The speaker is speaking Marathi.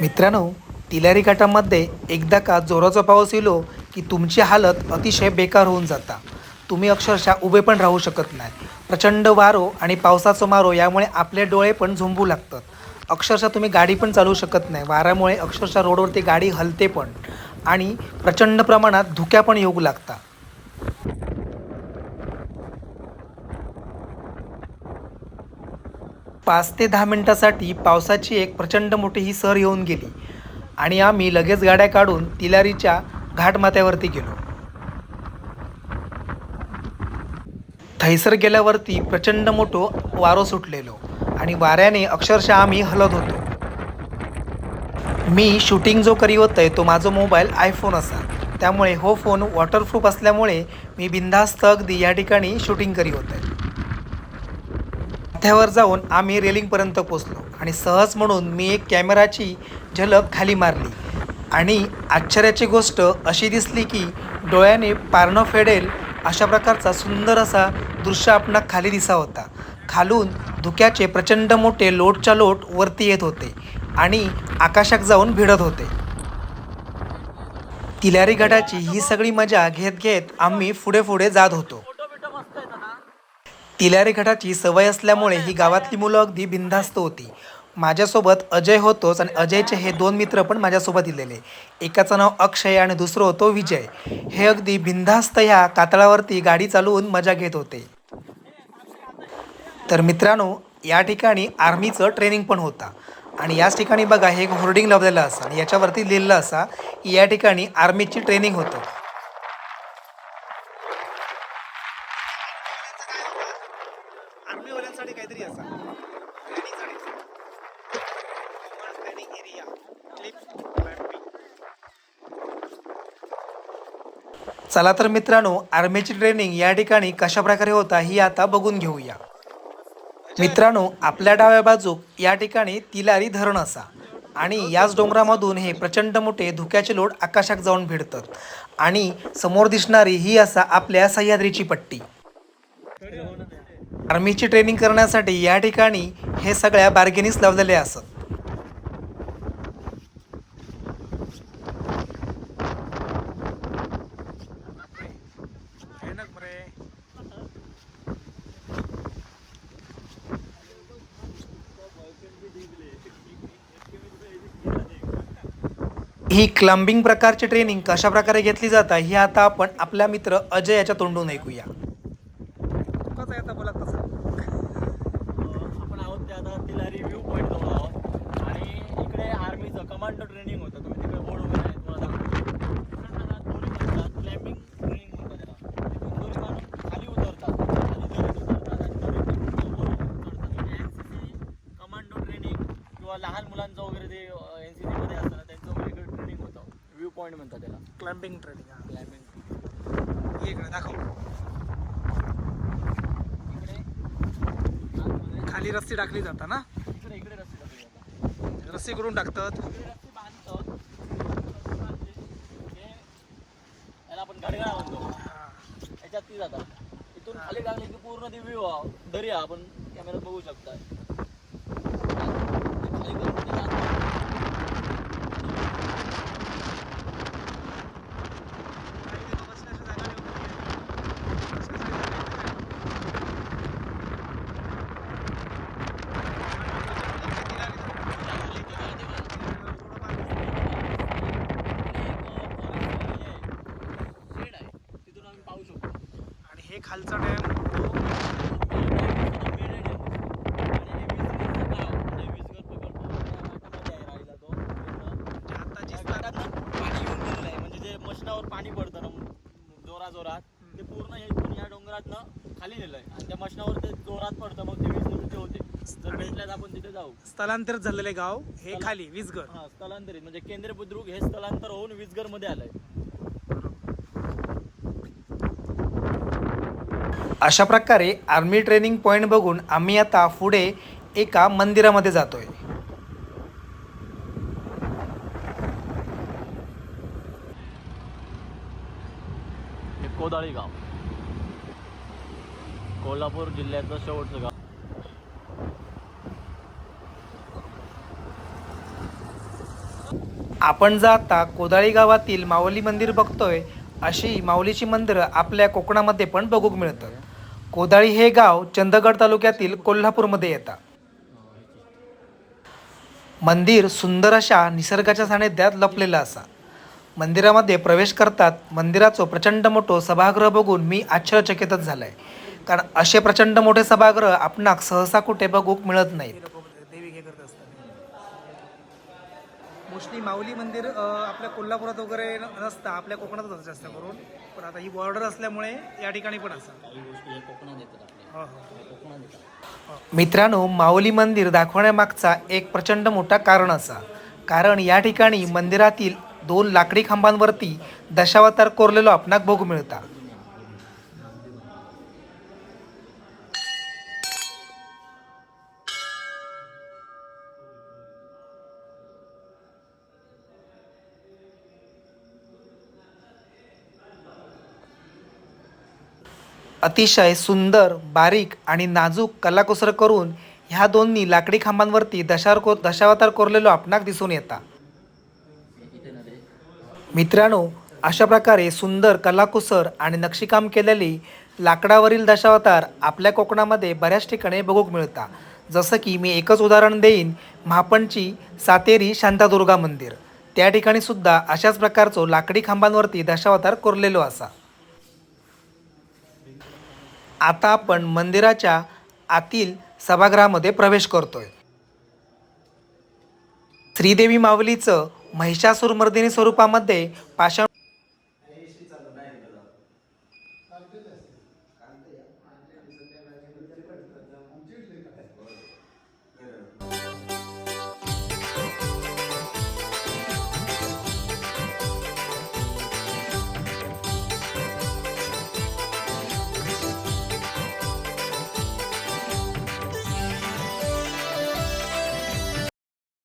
मित्रांनो तिलारी घाटामध्ये एकदा का जोराचा पाऊस येलो की तुमची हालत अतिशय बेकार होऊन जाता. तुम्ही अक्षरशः उभे पण राहू शकत नाही. प्रचंड वारो आणि पावसाचं मारो यामुळे आपले डोळे पण झोंबू लागतात. अक्षरशः तुम्ही गाडी पण चालवू शकत नाही. वाऱ्यामुळे अक्षरशः रोडवरती गाडी हलते पण आणि प्रचंड प्रमाणात धुक्या पण येऊ लागतात. पाच ते दहा मिनटासाठी पावसाची एक प्रचंड मोठी ही सर येऊन गेली. आणि आम्ही लगेच गाड्या काढून तिलारीच्या घाटमाथ्यावरती गेलो. थैसर गेल्यावरती प्रचंड मोठो वारो सुटलेलो आणि वाऱ्याने अक्षरशः आम्ही हलत होतो. मी शूटिंग जो करी होतंय तो माझा मोबाईल आयफोन असा. त्यामुळे हो फोन वॉटरप्रूफ असल्यामुळे मी बिंदास्त अगदी या ठिकाणी शूटिंग करी होतंय माथ्यावर जाऊन आम्ही रेलिंगपर्यंत पोचलो आणि सहज म्हणून मी एक कॅमेराची झलक खाली मारली. आणि आश्चर्याची गोष्ट अशी दिसली की डोळ्याने पारणं फेडेल अशा प्रकारचा सुंदर असा दृश्य आपण खाली दिसा होता. खालून धुक्याचे प्रचंड मोठे लोटच्या लोट वरती येत होते आणि आकाशात जाऊन भिडत होते. तिलारी गडाची ही सगळी मजा घेत घेत आम्ही पुढे पुढे जात होतो. तिलारी घाटाची सवय असल्यामुळे ही गावातली मुलं अगदी बिनधास्त होती. माझ्यासोबत अजय होतोच आणि अजयचे हे दोन मित्र पण माझ्यासोबत दिलेले एकाचं नाव अक्षय आणि दुसरं होतो विजय. हे अगदी बिनधास्त ह्या कातळावरती गाडी चालवून मजा घेत होते. तर मित्रांनो या ठिकाणी आर्मीचं ट्रेनिंग पण होता. आणि याच ठिकाणी बघा हे एक होर्डिंग लावलेलं असा आणि याच्यावरती लिहिलेलं असा की या ठिकाणी आर्मीची ट्रेनिंग होतं. चला तर मित्रांनो आर्मीची ट्रेनिंग या ठिकाणी कशा प्रकारे होता ही आता बघून घेऊया. मित्रांनो आपल्या डाव्या बाजूक या ठिकाणी तिलारी धरण असा आणि याच डोंगरामधून हे प्रचंड मोठे धुक्याचे लोट आकाशात जाऊन भिडतात आणि समोर दिसणारी ही असा आपल्या सह्याद्रीची पट्टी. आर्मीची ट्रेनिंग करण्यासाठी या ठिकाणी हे सगळ्या बार्गेनिंग्स लावलेले असत. ही क्लंबिंग प्रकारची ट्रेनिंग कशा प्रकारे घेतली जातं ही आता आपण आपल्या मित्र अजय याच्या तोंडून ऐकूया. बोला तसं? आपण आहोत ते आता तिलारी व्ह्यू पॉईंट जवळ आहोत. आणि इकडे आर्मीचं कमांडो ट्रेनिंग होतं. तुम्ही तिकडे बोर्ड वगैरे आहे तुम्हाला दाखवतो. तिकडे जातात दोरी म्हणतात क्लॅम्बिंग ट्रेनिंग म्हणतात त्याला. तिथून दोरी मारून खाली उतरतात. खाली दरीत उतरतात आणि दरीत वर चढतात कमांडो ट्रेनिंग किंवा लहान मुलांचं वगैरे ते एन सी सीमध्ये असतं ना त्यांचं वगैरे इकडे ट्रेनिंग होतं व्ह्यू पॉईंट म्हणतात त्याला. क्लंबिंग ट्रेनिंग क्लाइम्बिंग इकडे दाखव. इकडे. खाली रस्सी टाकली जाता ना? इकडे इकडे रस्ते टाकले जातात रस्सी करून टाकतात. रस्ते बांधतात. हे याला आपण घडगाळ म्हणतो. याच्यात ती जातात. इथून खाली टाकले की पूर्ण ती व्ह्यू दरी आहे आपण कॅमेऱ्यात बघू शकता खाली करून ते जातात. शेड आहे तिथून आम्ही पाहू शकतो आणि हे खालचा डॅम. मशनावर पाणी पडतं ना जोरा जोरात ते पूर्ण हे या डोंगरातनं खाली नेलंय. आणि त्या मशनावर ते जोरात पडतं मग ते वीज होते. भेटल्यात आपण तिथे जाऊ. स्थलांतरित झालेले गाव हे खाली हा स्थलांतरित. म्हणजे केंद्रीय बुद्रुक हे स्थलांतर होऊन विसगरमध्ये आलंय. अशा प्रकारे आर्मी ट्रेनिंग पॉईंट बघून आम्ही आता पुढे एका मंदिरामध्ये जातोय. हे कोदाळी गाव. कोल्हापूर जिल्ह्याचं शेवटचं गाव. आपण जर आता कोदाळी गावातील माऊली मंदिर बघतोय अशी माऊलीची मंदिरं आपल्या कोकणामध्ये पण बघूक मिळतात. कोदाळी हे गाव चंदगड तालुक्यातील कोल्हापूरमध्ये येतात मंदिर सुंदर अशा निसर्गाच्या सानिध्यात लपलेलं असा. मंदिरामध्ये प्रवेश करतात मंदिराचं प्रचंड मोठं सभागृह बघून मी आश्चर्यचकितच झालाय. कारण असे प्रचंड मोठे सभागृह आपणाक सहसा कुठे बघूक मिळत नाहीत. मोस्टली माऊली मंदिर आपल्या कोल्हापुरात वगैरे नसतं आपल्या कोकणातच जास्त करून. पण आता ही बॉर्डर असल्यामुळे या ठिकाणी पण असं मित्रांनो माऊली मंदिर दाखवण्यामागचा एक प्रचंड मोठा कारण असा. कारण या ठिकाणी मंदिरातील दोन लाकडी खांबांवरती दशावतार कोरलेलो आपणाक बघू मिळता अतिशय सुंदर बारीक आणि नाजूक कलाकुसर करून ह्या दोन्ही लाकडी खांबांवरती दशावर को दशावतार कोरलेलो आपणाक दिसून येता. मित्रांनो अशा प्रकारे सुंदर कलाकुसर आणि नक्षीकाम केलेली लाकडावरील दशावतार आपल्या कोकणामध्ये बऱ्याच ठिकाणी बघूक मिळता. जसं की मी एकच उदाहरण देईन महापणची सातेरी शांतादुर्गा मंदिर. त्या ठिकाणी सुद्धा अशाच प्रकारचो लाकडी खांबांवरती दशावतार कोरलेलो असा. आता आपण मंदिराच्या आतील सभागृहामध्ये प्रवेश करतोय. श्रीदेवी माऊलीचं महिषासुरमर्दिनी स्वरूपामध्ये पाषाण